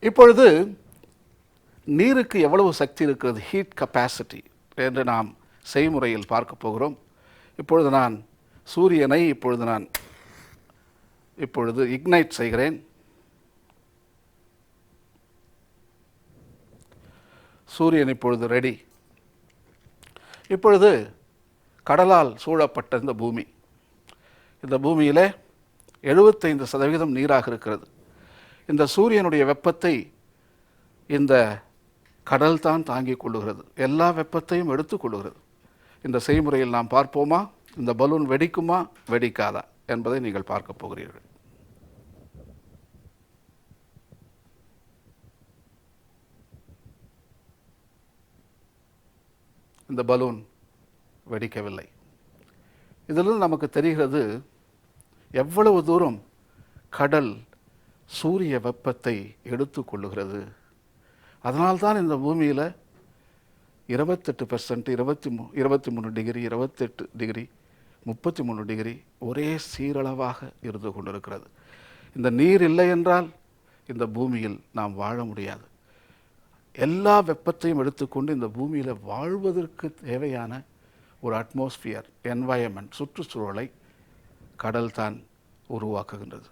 இப்பொழுது நீருக்கு எவ்வளவு சக்தி இருக்கிறது? ஹீட் கெப்பாசிட்டி என்று நாம் செய்முறையில் பார்க்க போகிறோம். இப்பொழுது நான் சூரியனை இப்பொழுது நான் இப்பொழுது இக்னைட் செய்கிறேன். சூரியன் இப்பொழுது ரெடி இப்பொழுது கடலால் சூழப்பட்ட இந்த பூமி. இந்த பூமியிலே எழுபத்தைந்து சதவீதம் நீராக இருக்கிறது. இந்த சூரியனுடைய வெப்பத்தை இந்த கடல் தான் தாங்கிக் கொள்ளுகிறது. எல்லா வெப்பத்தையும் எடுத்துக்கொள்ளுகிறது இந்த செய்முறையில் நாம் பார்ப்போமா? இந்த பலூன் வெடிக்குமா? வெடிக்காதா? என்பதை நீங்கள் பார்க்க போகிறீர்கள். இந்த பலூன் வெடிக்கவில்லை. இதிலிருந்து நமக்கு தெரிகிறது எவ்வளவு தூரம் கடல் சூரிய வெப்பத்தை எடுத்துக்கொள்ளுகிறது. அதனால்தான் இந்த பூமியில் இருபத்தெட்டு பெர்சன்ட் இருபத்தி மூ இருபத்தி மூணு டிகிரி இருபத்தெட்டு டிகிரி முப்பத்தி மூணு டிகிரி ஒரே சீரளவாக இருந்து கொண்டிருக்கிறது. இந்த நீர் இல்லை என்றால் இந்த பூமியில் நாம் வாழ முடியாது. எல்லா வெப்பத்தையும் எடுத்துக்கொண்டு இந்த பூமியில் வாழ்வதற்கு தேவையான ஒரு அட்மாஸ்பியர் என்வாயன்மெண்ட் சுற்றுச்சூழலை கடல் தான் உருவாக்குகின்றது.